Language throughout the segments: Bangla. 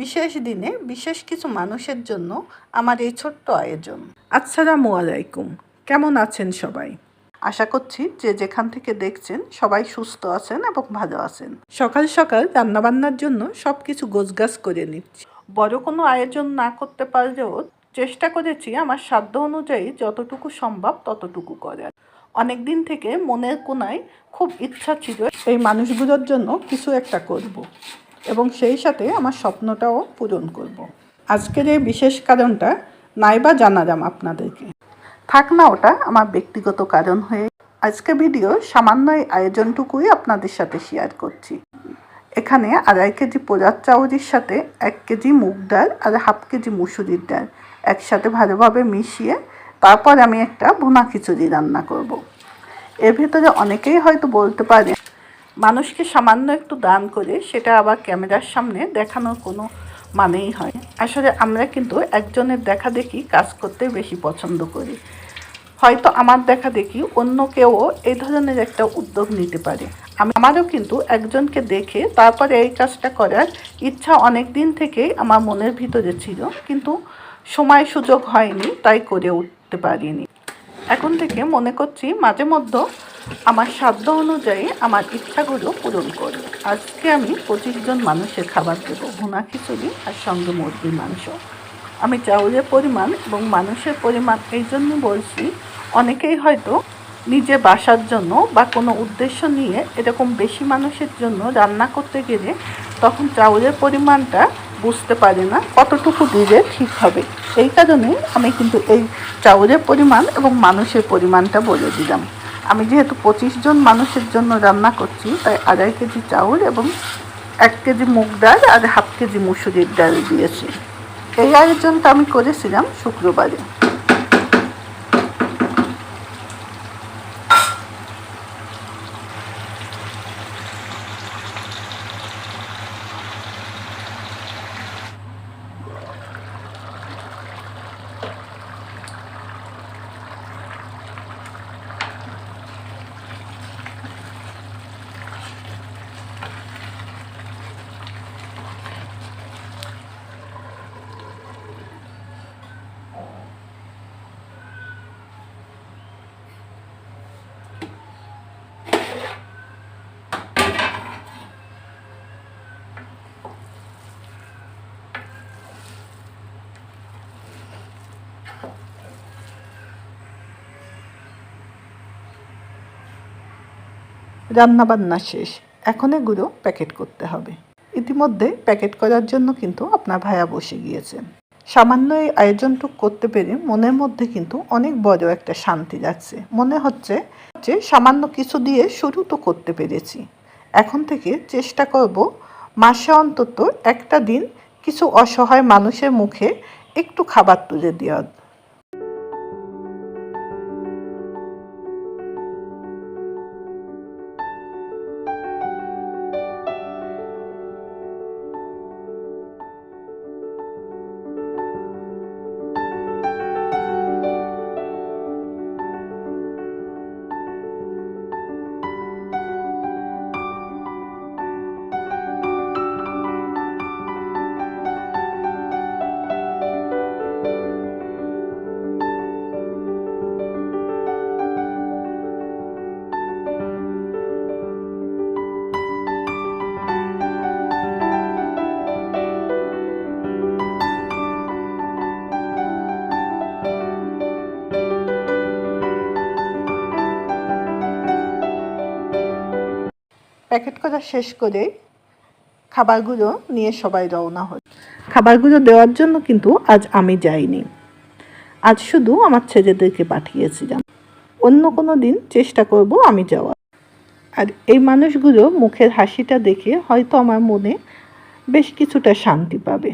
বিশেষ দিনে বিশেষ কিছু মানুষের জন্য আমার এই ছোট্ট আয়োজন। আসসালামু আলাইকুম। কেমন আছেন সবাই? আশা করছি যে যেখান থেকে দেখছেন সবাই সুস্থ আছেন এবং ভালো আছেন। সকাল সকাল রান্নাবান্নার জন্য সব কিছু গোছগাছ করে নিচ্ছি। বড় কোনো আয়োজন না করতে পারলেও চেষ্টা করেছি আমার সাধ্য অনুযায়ী যতটুকু সম্ভব ততটুকু করার। অনেক দিন থেকে মনের কোনায় খুব ইচ্ছা ছিল এই মানুষগুলোর জন্য কিছু একটা করব। এবং সেই সাথে আমার স্বপ্নটাও পূরণ করব। আজকের এই বিশেষ কারণটা নাইবা জানালাম আপনাদেরকে থাক না ওটা, আমার ব্যক্তিগত কারণ হয়ে আজকে ভিডিও সামান্য এই আয়োজনটুকুই আপনাদের সাথে শেয়ার করছি এখানে আড়াই কেজি পোলার চাউরির সাথে এক কেজি মুগ ডাল আর হাফ কেজি মুসুরির ডাল একসাথে ভালোভাবে মিশিয়ে তারপর আমি একটা ভুনা খিচুড়ি রান্না করব। এর ভেতরে অনেকেই হয়তো বলতে পারে মানুষকে সামান্য একটু দান করে সেটা আবার ক্যামেরার সামনে দেখানোর কোনো মানেই হয় আসলে আমরা কিন্তু একজনের দেখা দেখি কাজ করতে বেশি পছন্দ করি। হয়তো আমার দেখা দেখি অন্য কেউ এই ধরনের একটা উদ্যোগ নিতে পারে। আমি আমারও কিন্তু একজনকে দেখে তারপরে এই কাজটা করার ইচ্ছা অনেক দিন থেকেই আমার মনের ভিতরে ছিল, কিন্তু সময় সুযোগ হয়নি, তাই করে উঠতে পারিনি। এখন থেকে মনে করছি মাঝে মধ্যে আমার সাধ্য অনুযায়ী আমার ইচ্ছাগুলো পূরণ করব আজকে আমি পঁচিশ জন মানুষের খাবার দেবো, ভুনা খিচুড়ি আর সঙ্গে মুরগির মাংস। আমি চাউলের পরিমাণ এবং মানুষের পরিমাণ এই জন্য বলছি, অনেকেই হয়তো নিজে বাসার জন্য বা কোনো উদ্দেশ্য নিয়ে এরকম বেশি মানুষের জন্য রান্না করতে গেলে তখন চাউলের পরিমাণটা বুঝতে পারে না, কতটুকু দিলে ঠিক হবে। এই কারণে আমি কিন্তু এই চাউলের পরিমাণ এবং মানুষের পরিমাণটা বলে দিলাম। আমি যেহেতু পঁচিশ জন মানুষের জন্য রান্না করছি, তাই আড়াই কেজি চাউল এবং এক কেজি মুগ ডাল আর হাফ কেজি মুসুরির ডাল দিয়েছি। এই আয়োজনটা আমি করেছিলাম শুক্রবারে। রান্নাবান্না শেষ। এখন এগুলো প্যাকেট করতে হবে। ইতিমধ্যে প্যাকেট করার জন্য কিন্তু আপনার ভাইয়া বসে গিয়েছেন। সামান্য এই আয়োজনটুক করতে পেরে মনের মধ্যে কিন্তু অনেক বড় একটা শান্তি যাচ্ছে। মনে হচ্ছে যে সামান্য কিছু দিয়ে শুরু তো করতে পেরেছি। এখন থেকে চেষ্টা করব মাসে অন্তত একটা দিন কিছু অসহায় মানুষের মুখে একটু খাবার তুলে দেওয়ার প্যাকেট করা শেষ করে খাবারগুলো নিয়ে সবাই রওনা হয় খাবারগুলো দেওয়ার জন্য কিন্তু আজ আমি যাইনি। আজ শুধু আমার ছেলেদেরকে পাঠিয়েছিলাম। অন্য কোনো দিন চেষ্টা করব আমি যাওয়ার। আর এই মানুষগুলো মুখের হাসিটা দেখে হয়তো আমার মনে বেশ কিছুটা শান্তি পাবে।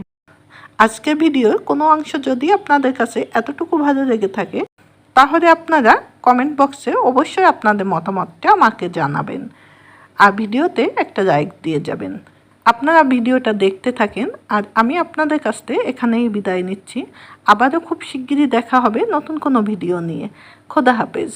আজকে ভিডিওর কোনো অংশ যদি আপনাদের কাছে এতটুকু ভালো লেগে থাকে, তাহলে আপনারা কমেন্ট বক্সে অবশ্যই আপনাদের মতামতটা আমাকে জানাবেন। আর ভিডিওতে একটা লাইক দিয়ে যাবেন। আপনারা ভিডিওটা দেখতে থাকেন আর আমি আপনাদের কাছ থেকে এখানেই বিদায় নিচ্ছি। আবারও খুব শিগগিরই দেখা হবে নতুন কোনো ভিডিও নিয়ে। খোদা হাফেজ।